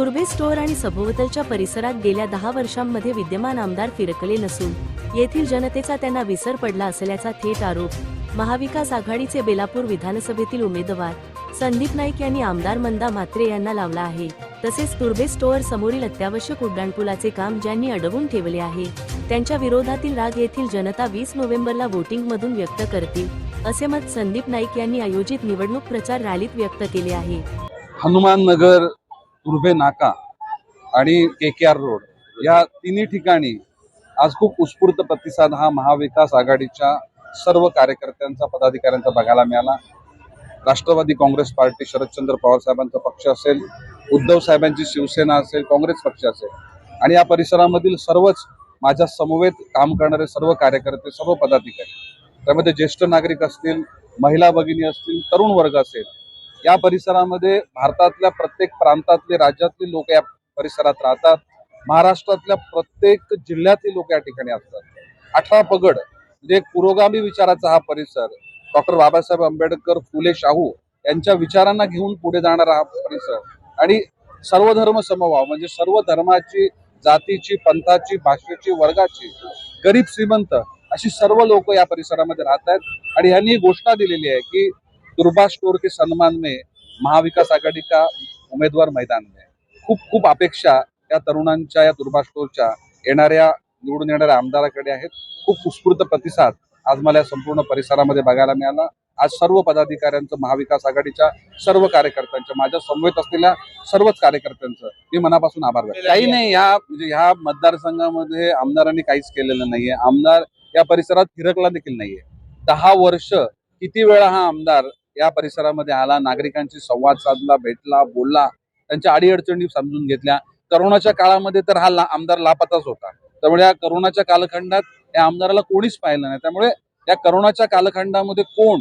तुर्बे store आणि सभोवतालच्या परिसरात गेल्या दहा वर्षांमध्ये विद्यमान आमदार फिरकले नसून येथील जनतेचा त्यांना विसर पडला असल्याचा थेट आरोप महाविकास आघाडीचे बेलापूर विधानसभेतील उमेदवार संदीप नाईक यांनी आमदार मंदा म्हात्रे यांना लावला आहे. तसेच तुर्बे स्टोअर समोरील अत्यावश्यक उड्डाणपुलाचे काम ज्यांनी अडवून ठेवले आहे त्यांच्या विरोधातील राग येथील जनता वीस नोव्हेंबरला वोटिंगमधून व्यक्त करतील असे मत संदीप नाईक यांनी आयोजित निवडणूक प्रचार रॅलीत व्यक्त केले आहे. हनुमान नगर तुर्भे नाका आणि के के आर रोड या तिन्ही ठिकाणी आज खूप उत्स्फूर्त प्रतिसाद हा महाविकास आघाडीच्या सर्व कार्यकर्त्यांचा पदाधिकाऱ्यांचा बघायला मिळाला. राष्ट्रवादी काँग्रेस पार्टी शरदचंद्र पवार साहेबांचा पक्ष असेल उद्धव साहेबांची शिवसेना असेल काँग्रेस पक्ष असेल. आणि या परिसरामधील सर्वच माझ्या समवेत काम करणारे सर्व कार्यकर्ते सर्व पदाधिकारी त्यामध्ये ज्येष्ठ नागरिक असतील महिला भगिनी असतील तरुण वर्ग असेल या परिसरामध्ये भारतातल्या प्रत्येक प्रांतातले राज्यातले लोक या परिसरात राहतात. महाराष्ट्रातल्या प्रत्येक जिल्ह्यातली लोक या ठिकाणी असतात. अठरा पगड म्हणजे पुरोगामी विचाराचा हा परिसर डॉक्टर बाबासाहेब आंबेडकर फुले शाहू यांच्या विचारांना घेऊन पुढे जाणारा हा परिसर. आणि सर्व धर्म समभाव म्हणजे सर्व धर्माची जातीची पंथाची भाषेची वर्गाची गरीब श्रीमंत अशी सर्व लोक या परिसरामध्ये राहत आहेत आणि ह्यांनी ही घोषणा दिलेली आहे की दुर्बा स्टोर के सन्मान में महाविकास आघाडी का उमेदवार मैदान में खूप खूप अपेक्षा या तरुणांच्या या दुर्भाष स्टोरच्या येणाऱ्या निवडून येणाऱ्या आमदाराकडे आहेत. खूप उत्स्फूर्त प्रतिसाद आज मला या संपूर्ण परिसरामध्ये बघायला मिळाला. आज सर्व पदाधिकाऱ्यांचं महाविकास आघाडीच्या सर्व कार्यकर्त्यांच्या माझ्या समवेत असलेल्या सर्वच कार्यकर्त्यांचं मी मनापासून आभार व्यक्त काही नाही ह्या म्हणजे ह्या मतदारसंघामध्ये आमदारांनी काहीच केलेलं नाहीये. आमदार या परिसरात फिरकला देखील नाहीये. दहा वर्ष किती वेळा हा आमदार या परिसरामध्ये आला नागरिकांशी संवाद साधला भेटला बोलला त्यांच्या अडीअडचणी समजून घेतल्या. करोनाच्या काळामध्ये तर हा ला- आमदार लापताच होता. त्यामुळे या करोनाच्या कालखंडात या आमदाराला कोणीच पाहिलं नाही. त्यामुळे या करोनाच्या कालखंडामध्ये कोण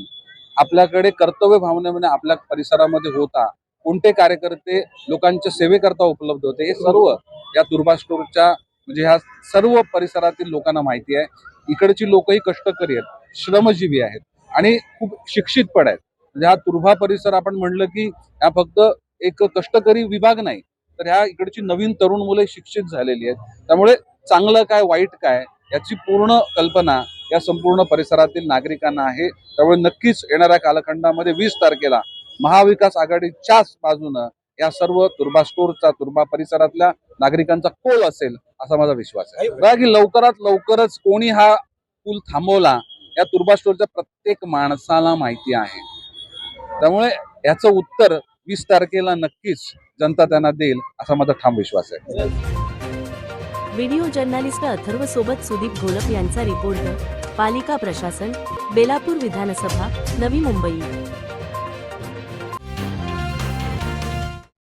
आपल्याकडे कर्तव्य भावनेमध्ये आपल्या परिसरामध्ये होता कोणते कार्यकर्ते लोकांच्या सेवेकरता उपलब्ध होते हे सर्व या दुर्बा स्टोरच्या म्हणजे ह्या सर्व परिसरातील लोकांना माहिती आहे. इकडची लोकही कष्टकरी आहेत श्रमजीवी आहेत आणि खूप शिक्षित पण आहेत. म्हणजे ह्या तुर्भा परिसर आपण म्हणलं की ह्या फक्त एक कष्टकरी विभाग नाही तर ह्या इकडची नवीन तरुण मुले शिक्षित झालेली आहेत. त्यामुळे चांगलं काय वाईट काय याची पूर्ण कल्पना या संपूर्ण परिसरातील नागरिकांना आहे. त्यामुळे नक्कीच येणाऱ्या कालखंडामध्ये वीस तारखेला महाविकास आघाडीच्याच बाजूनं या सर्व तुर्बा स्टोरचा तुर्बा परिसरातल्या नागरिकांचा कोल असेल असा माझा विश्वास आहे. की लवकरात लवकरच कोणी हा पूल थांबवला या तुर्बा स्टोरच्या प्रत्येक माणसाला माहिती आहे. त्यामुळे याचं उत्तर वीस तारखेला नक्कीच जनता त्यांना देईल असा माझा ठाम विश्वास आहे. व्हिडिओ जर्नालिस्ट अथर्व सोबत सुदीप घोलप यांचा रिपोर्ट पालिका प्रशासन बेलापूर विधानसभा नवी मुंबई.